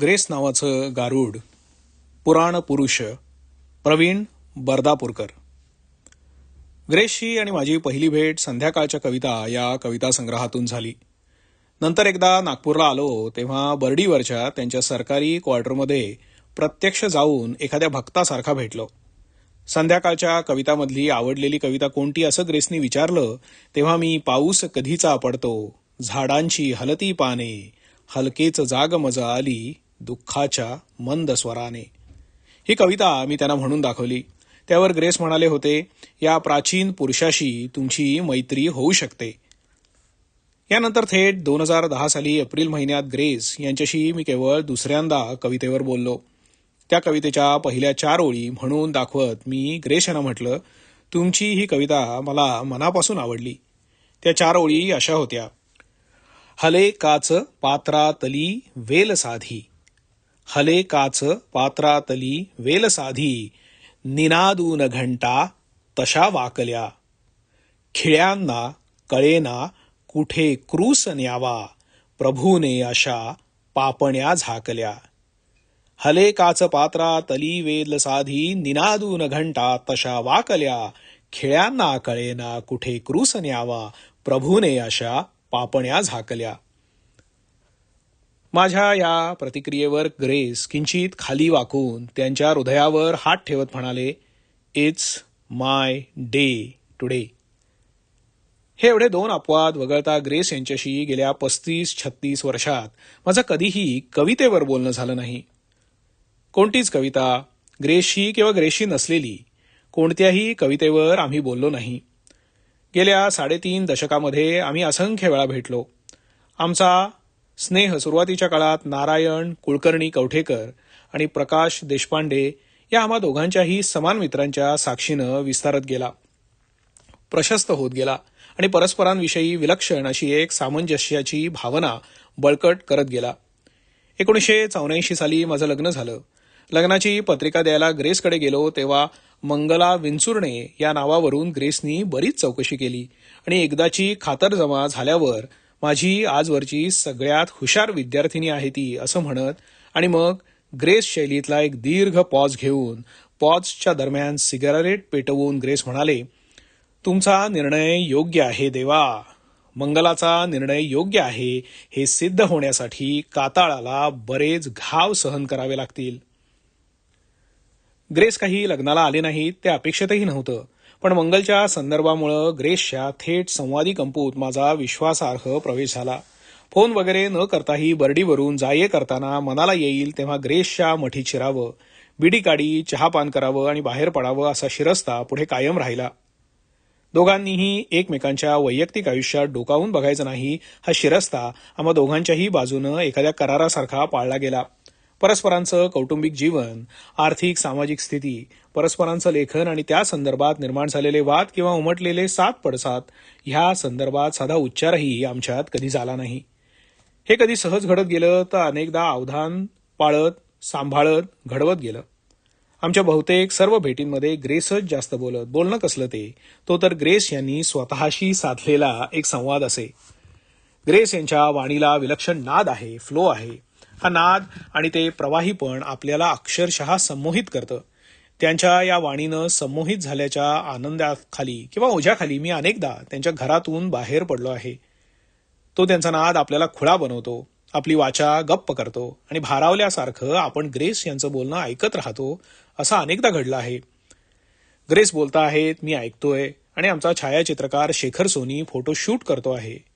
Grace नावाचं गारुड पुराण पुरुष प्रवीण बर्दापूरकर. ग्रेसची आणि माझी पहिली भेट संध्याकाळच्या कविता या कविता संग्रहातून झाली. नंतर एकदा नागपूरला आलो तेव्हा बर्डीवरच्या त्यांच्या सरकारी क्वार्टरमध्ये प्रत्यक्ष जाऊन एखाद्या भक्तासारखा भेटलो. संध्याकाळच्या कवितामधली आवडलेली कविता कोणती असं ग्रेसनी विचारलं तेव्हा मी पाऊस कधीचा पडतो झाडांची हलती पाने हलकेच जाग मजा आली दुःखाच्या मंद स्वराने. ही कविता मी त्यांना म्हणून दाखवली. त्यावर ग्रेस म्हणाले होते या प्राचीन पुरुषाशी तुमची मैत्री होऊ शकते. यानंतर थेट दोन हजार दहा साली एप्रिल महिन्यात ग्रेस यांच्याशी मी केवळ दुसऱ्यांदा कवितेवर बोललो. त्या कवितेच्या पहिल्या चार ओळी म्हणून दाखवत मी ग्रेस यांना म्हटलं तुमची ही कविता मला मनापासून आवडली. त्या चार ओळी अशा होत्या. हले काच पात्रातली वेल साधी हले काच पात्रातली वेल साधी निनादून घंटा तशा वाकल्या खिळ्यांना कळेना कुठे क्रूस न्यावा प्रभूने अशा पापण्या झाकल्या हले काच पात्रा तली वेल साधी निनादून घंटा तशा वाकल्या खिळ्यांना कळेना कुठे क्रूस न्यावा प्रभूने अशा पापण्या झाकल्या माझ्या या प्रतिक्रियेवर ग्रेस किंचित खाली वाकून त्यांच्या हृदयावर हात ठेवत म्हणाले इट्स माय डे टुडे हे एवढे दोन अपवाद वगळता ग्रेस यांच्याशी गेल्या पस्तीस छत्तीस वर्षात माझं कधीही कवितेवर बोलणं झालं नाही. कोणतीच कविता ग्रेसशी किंवा ग्रेसशी नसलेली कोणत्याही कवितेवर आम्ही बोललो नाही. गेल्या साडेतीन दशकामध्ये आम्ही असंख्य वेळा भेटलो. आमचा स्नेह सुरुवातीच्या काळात नारायण कुलकर्णी कवठेकर आणि प्रकाश देशपांडे या आम्हा दोघांच्याही समान मित्रांच्या साक्षीनं विस्तारत गेला. प्रशस्त होत गेला आणि परस्परांविषयी विलक्षण अशी एक सामंजस्याची भावना बळकट करत गेला. एकोणीसशे चौऱ्याऐंशी साली माझं लग्न झालं. लग्नाची पत्रिका द्यायला ग्रेसकडे गेलो तेव्हा मंगला विंचुर्णे या नावावरून ग्रेसनी बरीच चौकशी केली आणि एकदाची खातरजमा झाल्यावर माझी आजवरची सगळ्यात हुशार विद्यार्थिनी आहे ती असं म्हणत आणि मग ग्रेस शैलीतला एक दीर्घ पॉज घेऊन पॉजच्या दरम्यान सिगारेट पेटवून ग्रेस म्हणाले तुमचा निर्णय योग्य आहे देवा. मंगलाचा निर्णय योग्य आहे. हे सिद्ध होण्यासाठी काताळाला बरेच घाव सहन करावे लागतील. ग्रेस काही लग्नाला आले नाहीत ते अपेक्षितही नव्हतं. पण मंगलच्या संदर्भामुळं ग्रेसच्या थेट संवादी कंपूत माझा विश्वासार्ह प्रवेश झाला. फोन वगैरे न करताही बर्डीवरून जाये करताना मनाला येईल तेव्हा ग्रेसच्या मठी चिरावं बिडी काढी चहापान करावं आणि बाहेर पडावं असा शिरस्ता पुढे कायम राहिला. दोघांनीही एकमेकांच्या वैयक्तिक आयुष्यात डोकावून बघायचं नाही हा शिरस्ता आम्हा दोघांच्याही बाजूनं एखाद्या करारासारखा पाळला गेला. परस्परांचं कौटुंबिक जीवन आर्थिक सामाजिक स्थिती परस्परांचं लेखन आणि त्या संदर्भात निर्माण झालेले वाद किंवा उमटलेले सात पडसाद ह्या संदर्भात साधा उच्चारही आमच्यात कधी झाला नाही. हे कधी सहज घडत गेलं तर अनेकदा अवधान पाळत सांभाळत घडवत गेलं. आमच्या बहुतेक सर्व भेटींमध्ये ग्रेसच जास्त बोलत बोलणं कसलं ते तो तर ग्रेस यांनी स्वतःशी साधलेला एक संवाद असे. ग्रेस यांच्या वाणीला विलक्षण नाद आहे फ्लो आहे. हा नाद आणि ते प्रवाहीपण आपल्याला अक्षरशः संमोहित करतं. त्यांच्या या वाणीनं संमोहित झाल्याच्या आनंदाखाली किंवा ओझ्याखाली मी अनेकदा त्यांच्या घरातून बाहेर पडलो आहे. तो त्यांचा नाद आपल्याला खुळा बनवतो आपली वाचा गप्प करतो आणि भारावल्यासारखं आपण ग्रेस यांचं बोलणं ऐकत राहतो असं अनेकदा घडलं आहे. ग्रेस बोलता आहेत मी ऐकतोय आणि आमचा छायाचित्रकार शेखर सोनी फोटो शूट करतो आहे.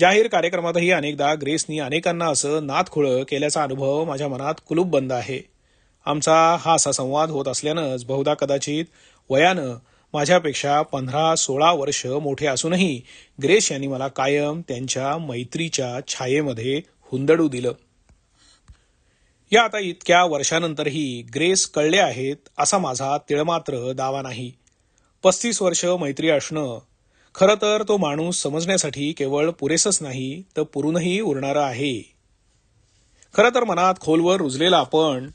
जाहीर कार्यक्रमातही अनेकदा ग्रेसनी अनेकांना असं नातखुळं केल्याचा अनुभव माझ्या मनात कुलूप बंद आहे. आमचा हा असा संवाद होत असल्यानंच बहुधा कदाचित वयानं माझ्यापेक्षा पंधरा सोळा वर्ष मोठे असूनही ग्रेस यांनी मला कायम त्यांच्या मैत्रीच्या छायेमध्ये हुंदडू दिलं. या आता इतक्या वर्षानंतरही ग्रेस कळले आहेत असा माझा तिळमात्र दावा नाही. पस्तीस वर्ष मैत्री असणं खरं तर तो माणूस समजण्यासाठी केवळ पुरेसच नाही तर पुरूनही उरणारं आहे. खरं तर मनात खोलवर रुजलेला आपण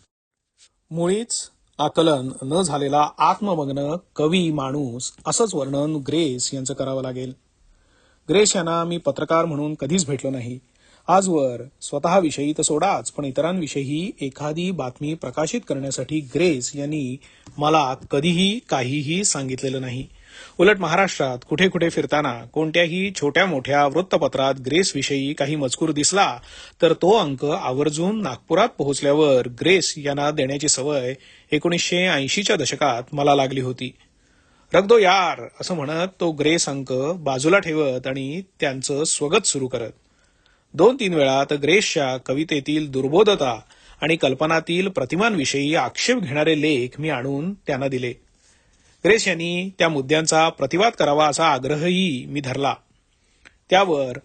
मुळीच आकलन न झालेला आत्ममग्न कवी माणूस असंच वर्णन ग्रेस यांचं करावं लागेल. ग्रेस यांना मी पत्रकार म्हणून कधीच भेटलो नाही. आजवर स्वतःविषयी तर सोडाच पण इतरांविषयी एखादी बातमी प्रकाशित करण्यासाठी ग्रेस यांनी मला कधीही काहीही सांगितलेलं नाही. उलट महाराष्ट्रात कुठे कुठे फिरताना कोणत्याही छोट्या मोठ्या वृत्तपत्रात ग्रेसविषयी काही मजकूर दिसला तर तो अंक आवर्जून नागपुरात पोहोचल्यावर ग्रेस यांना देण्याची सवय एकोणीसशे ऐंशीच्या दशकात मला लागली होती. रगदो यार असं म्हणत तो ग्रेस अंक बाजूला ठेवत आणि त्यांचं स्वगत सुरू करत. दोन तीन वेळा तर ग्रेसच्या कवितेतील दुर्बोधता आणि कल्पनातील प्रतिमांविषयी आक्षेप घेणारे लेख मी आणून त्यांना दिले. ग्रेस यांनी त्या मुद्द्यांचा प्रतिवाद करावा असा आग्रहही मी धरला. त्यावर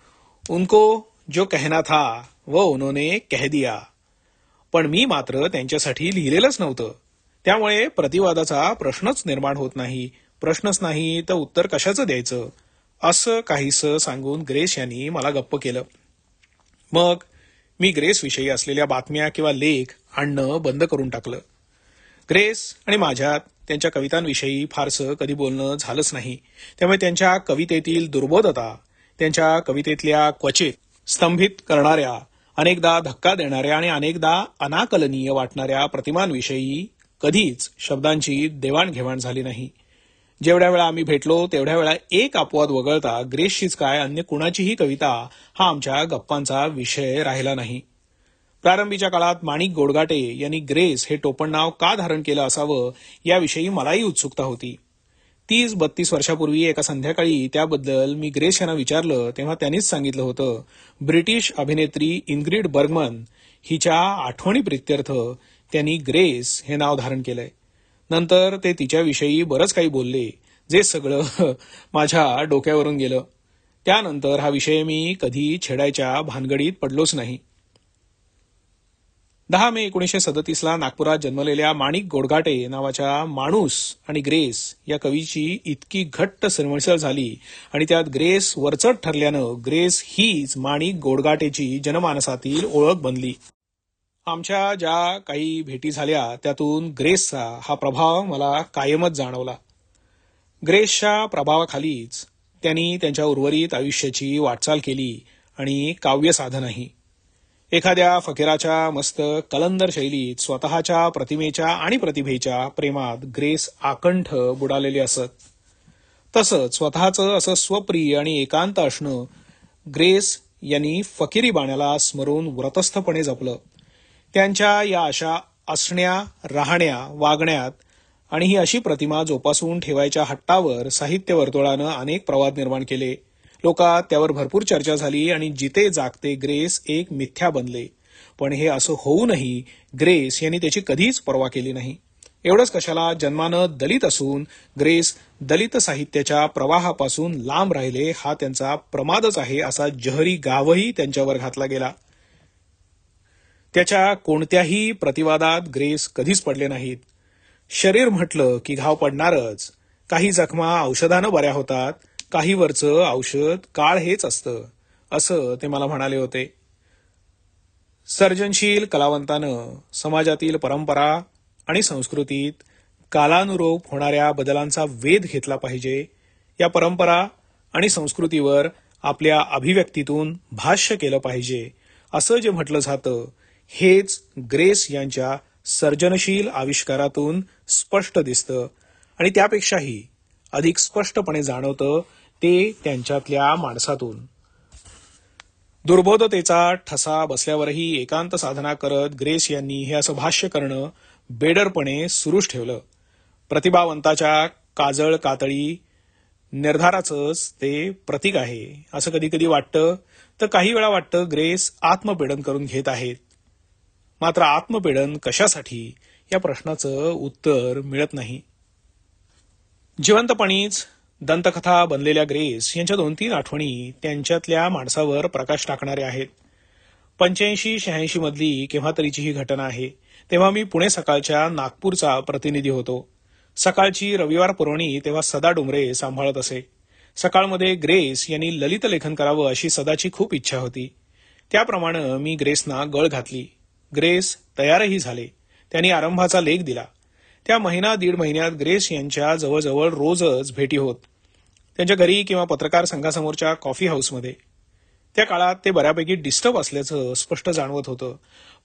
उनको जो कहना था व उन्होंने कह दिया. पण मी मात्र त्यांच्यासाठी लिहिलेलंच नव्हतं. त्यामुळे प्रतिवादाचा प्रश्नच निर्माण होत नाही. प्रश्नच नाही तर उत्तर कशाचं द्यायचं? असं काहीसं सांगून ग्रेस यांनी मला गप्प केलं. मग मी ग्रेस विषयी असलेल्या बातम्या किंवा लेख आणणं बंद करून टाकलं. ग्रेस आणि माझ्यात त्यांच्या कवितांविषयी फारसं कधी बोलणं झालंच नाही. त्यामुळे त्यांच्या कवितेतील दुर्बोधता त्यांच्या कवितेतल्या क्वचित स्तंभित करणाऱ्या अनेकदा धक्का देणाऱ्या आणि अनेकदा अनाकलनीय वाटणाऱ्या प्रतिमांविषयी कधीच शब्दांची देवाणघेवाण झाली नाही. जेवढ्या वेळा आम्ही भेटलो तेवढ्या वेळा एक अपवाद वगळता ग्रेसशीच काय अन्य कुणाचीही कविता हा आमच्या गप्पांचा विषय राहिला नाही. प्रारंभीच्या काळात माणिक गोडगाटे यांनी ग्रेस हे टोपण नाव का धारण केलं असावं याविषयी मलाही उत्सुकता होती. तीस बत्तीस वर्षापूर्वी एका संध्याकाळी त्याबद्दल मी ग्रेस यांना विचारलं तेव्हा त्यांनीच सांगितलं होतं ब्रिटिश अभिनेत्री इनग्रीड बर्गमन हिच्या आठवणी प्रित्यर्थ त्यांनी ग्रेस हे नाव धारण केलंय. नंतर ते तिच्याविषयी बरंच काही बोलले जे सगळं माझ्या डोक्यावरून गेलं. त्यानंतर हा विषय मी कधी छेडायच्या भानगडीत पडलोच नाही. दहा मे एकोणीसशे सदतीसला नागपुरात जन्मलेल्या माणिक गोडगाटे नावाच्या माणूस आणि ग्रेस या कवीची इतकी घट्ट सरमिसळ झाली आणि त्यात ग्रेस वरचढ ठरल्यानं ग्रेस हीच माणिक गोडगाटेची जनमानसातील ओळख बनली. आमच्या ज्या काही भेटी झाल्या त्यातून ग्रेसचा हा प्रभाव मला कायमच जाणवला. ग्रेसच्या प्रभावाखालीच त्यांनी त्यांच्या उर्वरित आयुष्याची वाटचाल केली आणि काव्य साधनही एखाद्या फकीराच्या मस्त कलंदर शैलीत स्वतःच्या प्रतिमेच्या आणि प्रतिभेच्या प्रेमात ग्रेस आकंठ बुडालेली असत. तसंच स्वतःचं असं स्वप्रिय आणि एकांत असणं ग्रेस यांनी फकीरी बाण्याला स्मरून व्रतस्थपणे जपलं. त्यांच्या या अशा असण्या राहण्या वागण्यात आणि ही अशी प्रतिमा जोपासून ठेवायच्या हट्टावर साहित्य वर्तुळानं अनेक प्रवाद निर्माण केले. लोकात त्यावर भरपूर चर्चा झाली आणि जिते जागते ग्रेस एक मिथ्या बनले. पण हे असं होऊनही ग्रेस यांनी त्याची कधीच पर्वा केली नाही. एवढंच कशाला जन्मानं दलित असून ग्रेस दलित साहित्याच्या प्रवाहापासून लांब राहिले हा त्यांचा प्रमादच आहे असा जहरी गावही त्यांच्यावर घातला गेला. त्याच्या कोणत्याही प्रतिवादात ग्रेस कधीच पडले नाहीत. शरीर म्हटलं की घाव पडणारच. काही जखमा औषधानं बऱ्या होतात काही वरचं औषध काळ हेच असतं असं ते मला म्हणाले होते. सर्जनशील कलावंतानं समाजातील परंपरा आणि संस्कृतीत कालानुरूप होणाऱ्या बदलांचा वेध घेतला पाहिजे. या परंपरा आणि संस्कृतीवर आपल्या अभिव्यक्तीतून भाष्य केलं पाहिजे. असं जे म्हटलं जातं हेच ग्रेस यांच्या सर्जनशील आविष्कारातून स्पष्ट दिसतं. आणि त्यापेक्षाही अधिक स्पष्टपणे जाणवतं ते त्यांच्यातल्या माणसातून. दुर्बोधतेचा ठसा बसल्यावरही एकांत साधना करत ग्रेस यांनी हे असं भाष्य करणं बेडरपणे सुरूच ठेवलं. प्रतिभावंताच्या काजळ कातळी निर्धाराचंच ते प्रतीक आहे असं कधी कधी वाटतं. तर काही वेळा वाटतं ग्रेस आत्मपेडन करून घेत आहेत मात्र आत्मपेडन कशासाठी? या प्रश्नाचं उत्तर मिळत नाही. जिवंतपणीच दंतकथा बनलेल्या ग्रेस यांच्या दोन तीन आठवणी त्यांच्यातल्या माणसावर प्रकाश टाकणाऱ्या आहेत. पंच्याऐंशी शहाऐंशी मधली केव्हा तरीची ही घटना आहे तेव्हा मी पुणे सकाळच्या नागपूरचा प्रतिनिधी होतो. सकाळची रविवार पुरवणी तेव्हा सदा डुमरे सांभाळत असे. सकाळमध्ये ग्रेस यांनी ललित लेखन करावं अशी सदाची खूप इच्छा होती. त्याप्रमाणे मी ग्रेसना गळ घातली. ग्रेस तयारही झाले. त्यांनी आरंभाचा लेख दिला. त्या महिना दीड महिन्यात ग्रेस यांच्या जवळजवळ रोजच भेटी होत. त्यांच्या घरी किंवा पत्रकार संघासमोरच्या कॉफी हाऊसमध्ये. त्या काळात ते बऱ्यापैकी डिस्टर्ब असल्याचं स्पष्ट जाणवत होतं.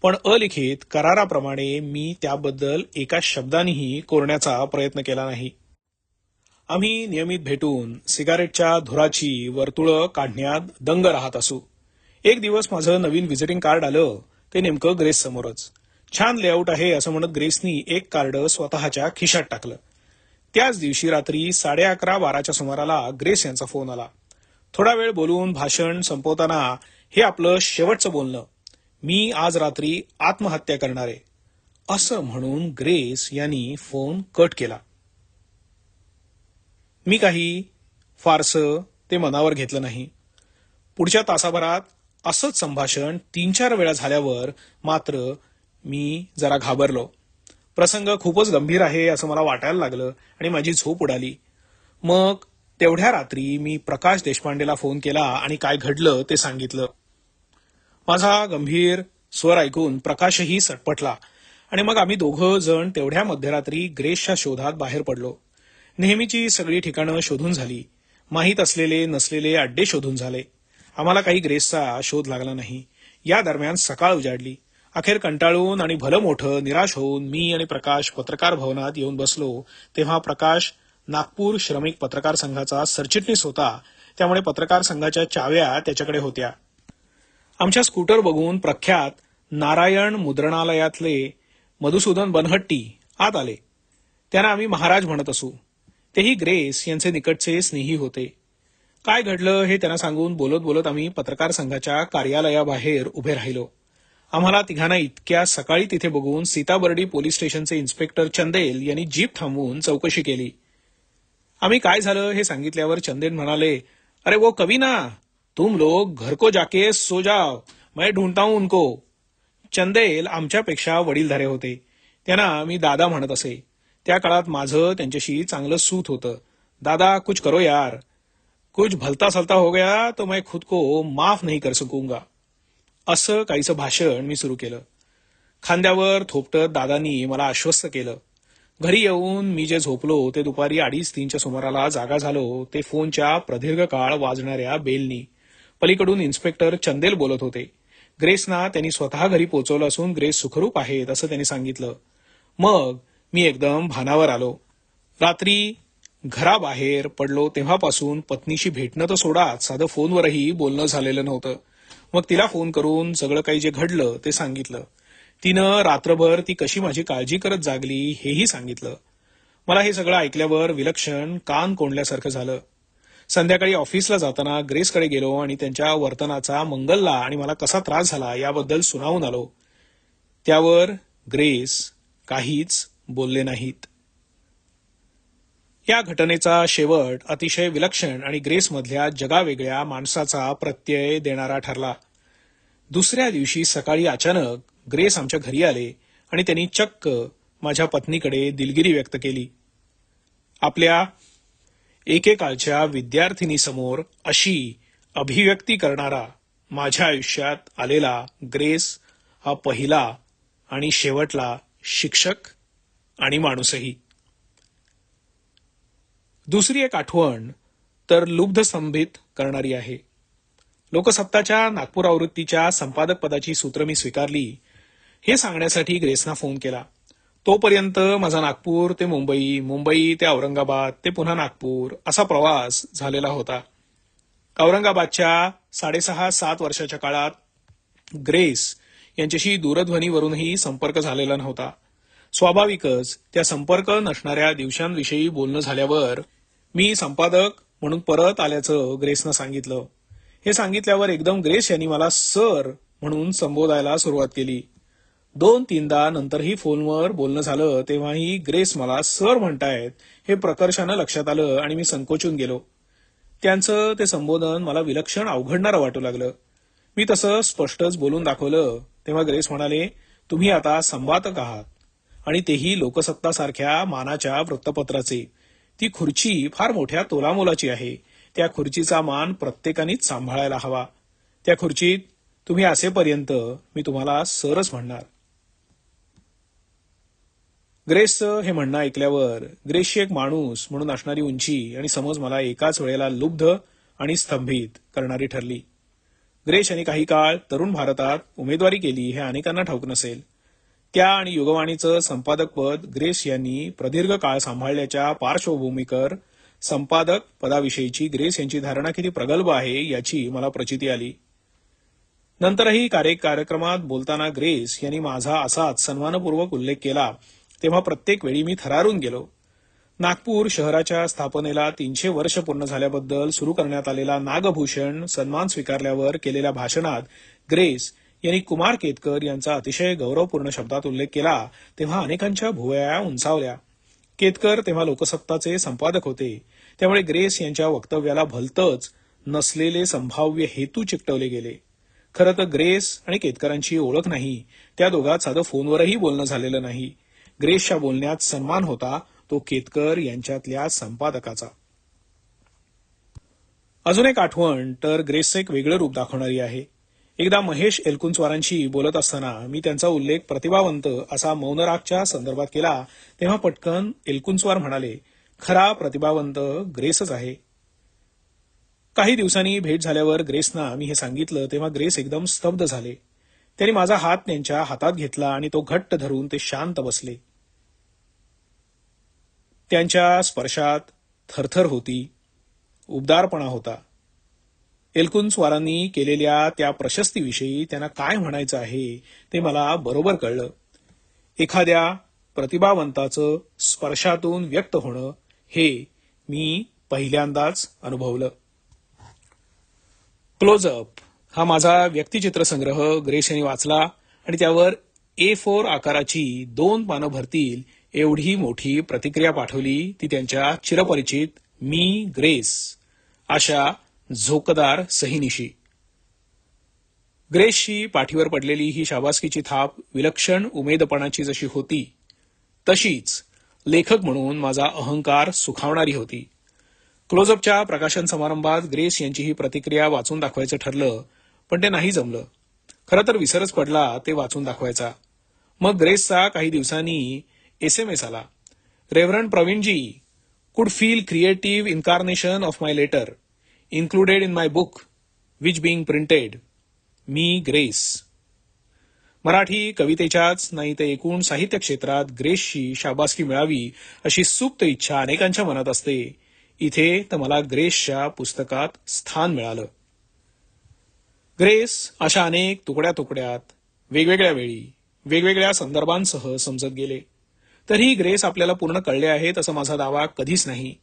पण अलिखित कराराप्रमाणे मी त्याबद्दल एका शब्दानेही कोरण्याचा प्रयत्न केला नाही. आम्ही नियमित भेटून सिगारेटच्या धुराची वर्तुळं काढण्यात दंग राहत असू. एक दिवस माझं नवीन व्हिजिटिंग कार्ड आलं ते नेमकं ग्रेस समोरच छान लेआउट आहे असं म्हणत ग्रेसनी एक कार्ड स्वतःच्या खिशात टाकलं. त्याच दिवशी रात्री साडे अकरा बाराच्या सुमाराला ग्रेस यांचा फोन आला. थोडा वेळ बोलून भाषण संपवताना हे आपलं शेवटचं बोलणं. मी आज रात्री आत्महत्या करणार. आहे असं म्हणून ग्रेस यांनी फोन कट केला. मी काही फारसं ते मनावर घेतलं नाही. पुढच्या तासाभरात असंच संभाषण तीन चार वेळा झाल्यावर मात्र मी जरा घाबरलो. प्रसंग खूपच गंभीर आहे असं मला वाटायला लागलं आणि माझी झोप उडाली. मग तेवढ्या रात्री मी प्रकाश देशपांडेला फोन केला आणि काय घडलं ते सांगितलं. माझा गंभीर स्वर ऐकून प्रकाशही सटपटला आणि मग आम्ही दोघं जण तेवढ्या मध्यरात्री ग्रेसच्या शोधात बाहेर पडलो. नेहमीची सगळी ठिकाणं शोधून झाली. माहीत असलेले नसलेले अड्डे शोधून झाले. आम्हाला काही ग्रेसचा शोध लागला नाही. या दरम्यान सकाळ उजाडली. अखेर कंटाळून आणि भलं मोठं निराश होऊन मी आणि प्रकाश पत्रकार भवनात येऊन बसलो तेव्हा प्रकाश नागपूर श्रमिक पत्रकार संघाचा सरचिटणीस होता. त्यामुळे पत्रकार संघाच्या चाव्या त्याच्याकडे होत्या. आमच्या स्कूटर बघून प्रख्यात नारायण मुद्रणालयातले मधुसूदन बनहट्टी आत आले. त्यांना आम्ही महाराज म्हणत असू. तेही ग्रेस यांचे निकटचे स्नेही होते. काय घडलं हे त्यांना सांगून बोलत बोलत आम्ही पत्रकार संघाच्या कार्यालयाबाहेर उभे राहिलो. आम्हाला तिघांना इतक्या सकाळी तिथे बघून सीताबर्डी पोलीस स्टेशनचे इन्स्पेक्टर चंदेल यांनी जीप थांबवून चौकशी केली. आम्ही काय झालं हे सांगितल्यावर चंदेल म्हणाले अरे वो कवी ना तुम लोग घर को जाके सो जाओ मैं ढूंढता हूं उनको. चंदेल आमच्यापेक्षा वडीलधारे होते. त्यांना मी दादा म्हणत असे. त्या काळात माझं त्यांच्याशी चांगलं सूत होतं. दादा कुछ करो यार. कुछ भलता सलता हो गया तो मैं खुद को माफ नहीं कर सकूंगा. असं काहीचं भाषण मी सुरू केलं. खांद्यावर थोपटत दादांनी मला आश्वस्त केलं. घरी येऊन मी जे झोपलो ते दुपारी अडीच तीनच्या सुमाराला जागा झालो ते फोनच्या प्रदीर्घ काळ वाजणाऱ्या बेलनी. पलीकडून इन्स्पेक्टर चंदेल बोलत होते. ग्रेसना त्यांनी स्वतः घरी पोहोचवलं असून ग्रेस सुखरूप आहेत असं त्यांनी सांगितलं. मग मी एकदम भानावर आलो. रात्री घराबाहेर पडलो तेव्हापासून पत्नीशी भेटणं तर सोडा साधं फोनवरही बोलणं झालेलं नव्हतं. मग तिला फोन करून सगळं काही जे घडलं ते सांगितलं. तिनं रात्रभर ती कशी माझी काळजी करत जागली हेही सांगितलं. मला हे सगळं ऐकल्यावर विलक्षण कान कोंडल्यासारखं झालं. संध्याकाळी ऑफिसला जाताना ग्रेसकडे गेलो आणि त्यांच्या वर्तनाचा मंगलला आणि मला कसा त्रास झाला याबद्दल सुनावून आलो. त्यावर ग्रेस काहीच बोलले नाहीत. या घटनेचा शेवट अतिशय विलक्षण आणि ग्रेसमधल्या जगावेगळ्या माणसाचा प्रत्यय देणारा ठरला. दुसऱ्या दिवशी सकाळी अचानक ग्रेस आमच्या घरी आले आणि त्यांनी चक्क माझ्या पत्नीकडे दिलगिरी व्यक्त केली. आपल्या एकेकाळच्या विद्यार्थिनीसमोर अशी अभिव्यक्ती करणारा माझ्या आयुष्यात आलेला ग्रेस हा पहिला आणि शेवटला शिक्षक आणि माणूसही. दुसरी एक आठवण तर लुब्ध संभित करणारी आहे. लोकसत्ताच्या नागपूर आवृत्तीच्या संपादक पदाची सूत्र मी स्वीकारली. हे सांगण्यासाठी ग्रेसना फोन केला. तोपर्यंत माझा नागपूर ते मुंबई मुंबई ते औरंगाबाद ते पुन्हा नागपूर असा प्रवास झालेला होता. औरंगाबादच्या साडेसहा सात वर्षाच्या काळात ग्रेस यांच्याशी दूरध्वनीवरूनही संपर्क झालेला नव्हता. स्वाभाविकच त्या संपर्क नसणाऱ्या दिवसांविषयी बोलणं झाल्यावर मी संपादक म्हणून परत आल्याचं ग्रेसनं सांगितलं. हे सांगितल्यावर एकदम ग्रेस यांनी मला सर म्हणून संबोधायला सुरुवात केली. दोन तीनदा नंतरही फोनवर बोलणं झालं तेव्हाही ग्रेस मला सर म्हणतायत हे प्रकर्षानं लक्षात आलं आणि मी संकोचून गेलो. त्यांचं ते संबोधन मला विलक्षण अवघडणारं वाटू लागलं. मी तसं स्पष्टच बोलून दाखवलं तेव्हा ग्रेस म्हणाले तुम्ही आता संवादक आहात आणि तेही लोकसत्तासारख्या मानाच्या वृत्तपत्राचे. ती खुर्ची फार मोठ्या तोलामोलाची आहे. त्या खुर्चीचा मान प्रत्येकानेच सांभाळायला हवा. त्या खुर्चीत तुम्ही असेपर्यंत मी तुम्हाला सरच म्हणणार. ग्रेसचं हे म्हणणं ऐकल्यावर ग्रेसची एक माणूस म्हणून असणारी उंची आणि समज मला एकाच वेळेला लुब्ध आणि स्तंभित करणारी ठरली. ग्रेस यांनी काही काळ तरुण भारतात उमेदवारी केली हे अनेकांना ठाऊक नसेल. त्या आणि युगवाणीचं संपादकपद ग्रेस यांनी प्रदीर्घ काळ सांभाळल्याच्या पार्श्वभूमीकर संपादक पदाविषयीची ग्रेस यांची धारणा किती प्रगल्भ आहे याची मला प्रचिती आली. नंतरही कार्य कार्यक्रमात बोलताना ग्रेस यांनी माझा असाच सन्मानपूर्वक उल्लेख केला तेव्हा प्रत्येक वेळी मी थरारून गेलो. नागपूर शहराच्या स्थापनेला तीनशे वर्ष पूर्ण झाल्याबद्दल सुरू करण्यात आलेला नागभूषण सन्मान स्वीकारल्यावर केलेल्या भाषणात ग्रेस यांनी कुमार केतकर यांचा अतिशय गौरवपूर्ण शब्दात उल्लेख केला तेव्हा अनेकांच्या भुवया उंचावल्या. केतकर तेव्हा लोकसत्ताचे संपादक होते. त्यामुळे ग्रेस यांच्या वक्तव्याला भलतंच नसलेले संभाव्य हेतू चिकटवले गेले. खरं तर ग्रेस आणि केतकरांची ओळख नाही. त्या दोघात साधं फोनवरही बोलणं झालेलं नाही. ग्रेसच्या बोलण्यात सन्मान होता तो केतकर यांच्यातल्या संपादकाचा. अजून एक आठवण तर ग्रेसचं एक वेगळं रूप दाखवणारी आहे. एकदा महेश एलकुंचवारांशी बोलत असताना मी त्यांचा उल्लेख प्रतिभावंत असा मौनरागच्या संदर्भात केला तेव्हा पटकन एलकुंचवार म्हणाले खरा प्रतिभावंत ग्रेसच आहे. काही दिवसांनी भेट झाल्यावर ग्रेसना मी हे सांगितलं तेव्हा ग्रेस एकदम स्तब्ध झाले. त्यांनी माझा हात त्यांच्या हातात घेतला आणि तो घट्ट धरून ते शांत बसले. त्यांच्या स्पर्शात थरथर होती उबदारपणा होता. एलकुंचवारांनी केलेल्या त्या प्रशस्तीविषयी त्यांना काय म्हणायचं आहे ते मला बरोबर कळलं. एखाद्या प्रतिभावंताचं स्पर्शातून व्यक्त होणं हे मी पहिल्यांदाच अनुभवलं. क्लोजअप हा माझा व्यक्तिचित्र संग्रह ग्रेस यांनी वाचला आणि त्यावर ए फोर आकाराची दोन पानं भरतील एवढी मोठी प्रतिक्रिया पाठवली ती त्यांच्या चिरपरिचित मी ग्रेस. अशा झोकदार सहीनिशी. ग्रेसची पाठीवर पडलेली ही शाबासकीची थाप विलक्षण उमेदपणाची जशी होती तशीच लेखक म्हणून माझा अहंकार सुखावणारी होती. क्लोजअपच्या प्रकाशन समारंभात ग्रेस यांची ही प्रतिक्रिया वाचून दाखवायचं ठरलं पण ते नाही जमलं. खरं तर विसरच पडला ते वाचून दाखवायचा. मग ग्रेसचा काही दिवसांनी एस एम एस आला. Reverend Praveenji could feel creative incarnation of my letter. Included in my book which being printed मी ग्रेस मराठी कवितेच्याच नाही तर एकूण साहित्य क्षेत्रात ग्रेसची शाबासकी मिळावी अशी सुप्त इच्छा अनेकांच्या मनात असते. इथे तर मला ग्रेसच्या पुस्तकात स्थान मिळालं. ग्रेस अशा अनेक तुकड्या तुकड्यात वेगवेगळ्या वेळी वेगवेगळ्या संदर्भांसह समजत गेले. तरीही ग्रेस आपल्याला पूर्ण कळले आहेत असं माझा दावा कधीच नाही.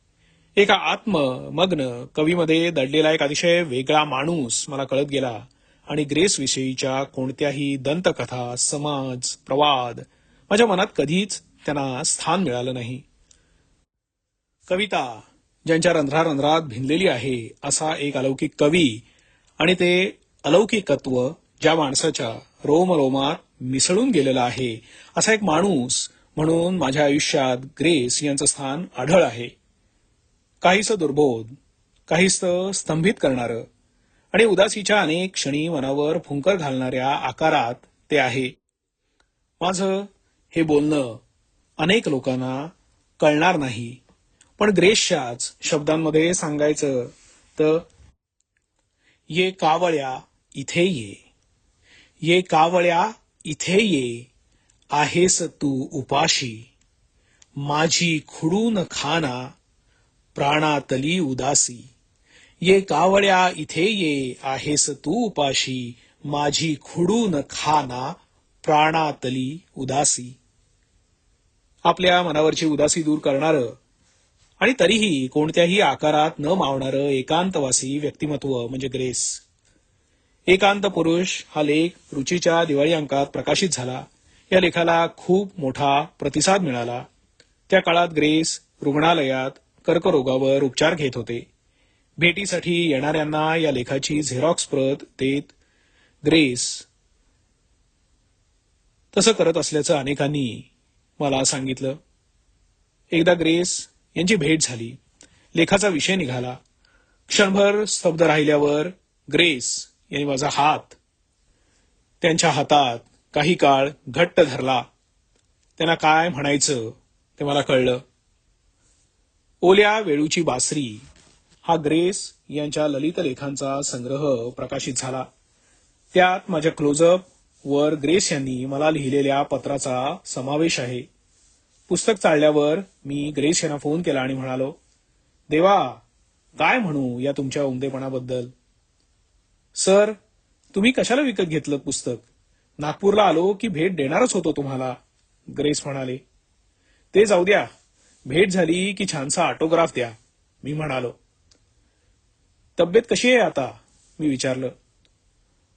एका आत्ममग्न कवीमध्ये दडलेला एक अतिशय वेगळा माणूस मला कळत गेला. आणि ग्रेस विषयीच्या कोणत्याही दंतकथा समाज प्रवाद माझ्या मनात कधीच त्यांना स्थान मिळालं नाही. कविता ज्यांच्या रंध्रारंध्रात भिनलेली आहे असा एक अलौकिक कवी आणि ते अलौकिकत्व ज्या माणसाच्या रोमरोमात मिसळून गेलेला आहे असा एक माणूस म्हणून माझ्या आयुष्यात ग्रेस यांचं स्थान आढळ आहे. काहीस दुर्बोध काहीस स्तंभित करणारं आणि उदासीच्या अनेक क्षणी मनावर फुंकर घालणाऱ्या आकारात ते आहे. माझं हे बोलणं अनेक लोकांना कळणार नाही पण ग्रेसच्याच शब्दांमध्ये सांगायचं तर ये कावळ्या इथे ये ये कावळ्या इथे ये आहेस तू उपाशी माझी खुडून खाना प्राणातली उदासी. ये कावळ्या इथे ये आहेस तू उपाशी माझी खुडून खाना प्राणातली उदासी. आपल्या मनावरची उदासी दूर करणारं आणि तरीही कोणत्याही आकारात न मावणारं एकांतवासी व्यक्तिमत्व म्हणजे ग्रेस. एकांत पुरुष हा लेख रुचीच्या दिवाळी अंकात प्रकाशित झाला. या लेखाला खूप मोठा प्रतिसाद मिळाला. त्या काळात ग्रेस रुग्णालयात कर्करोगावर उपचार घेत होते. भेटीसाठी येणाऱ्यांना या लेखाची झेरॉक्स प्रत देत ग्रेस तसं करत असल्याचं अनेकांनी मला सांगितलं. एकदा ग्रेस यांची भेट झाली. लेखाचा विषय निघाला. क्षणभर स्तब्ध राहिल्यावर ग्रेस यांनी माझा हात त्यांच्या हातात काही काळ घट्ट धरला. त्यांना काय म्हणायचं ते मला कळलं. ओल्या वेळूची बासरी हा ग्रेस यांच्या ललित लेखांचा संग्रह प्रकाशित झाला. त्यात माझ्या क्लोजअप वर ग्रेस यांनी मला लिहिलेल्या पत्राचा समावेश आहे. पुस्तक चालल्यावर मी ग्रेस यांना फोन केला आणि म्हणालो देवा काय म्हणू या तुमच्या उमदेपणाबद्दल? सर तुम्ही कशाला विकत घेतलं पुस्तक? नागपूरला आलो की भेट देणारच होतो तुम्हाला. ग्रेस म्हणाले ते जाऊ द्या. भेट झाली की छानसा ऑटोग्राफ द्या मी म्हणालो. तब्येत कशी आहे आता? मी विचारलं.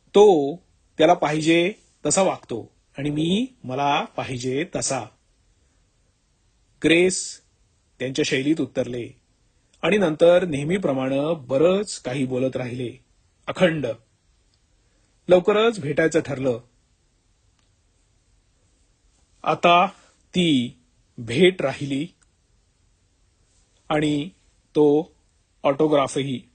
तो त्याला पाहिजे तसा वागतो आणि मी मला पाहिजे तसा. ग्रेस त्यांच्या शैलीत उत्तरले आणि नंतर नेहमीप्रमाणे बरंच काही बोलत राहिले. अखंड. लवकरच भेटायचं ठरलं. आता ती भेट राहिली. आणि तो ऑटोग्राफही.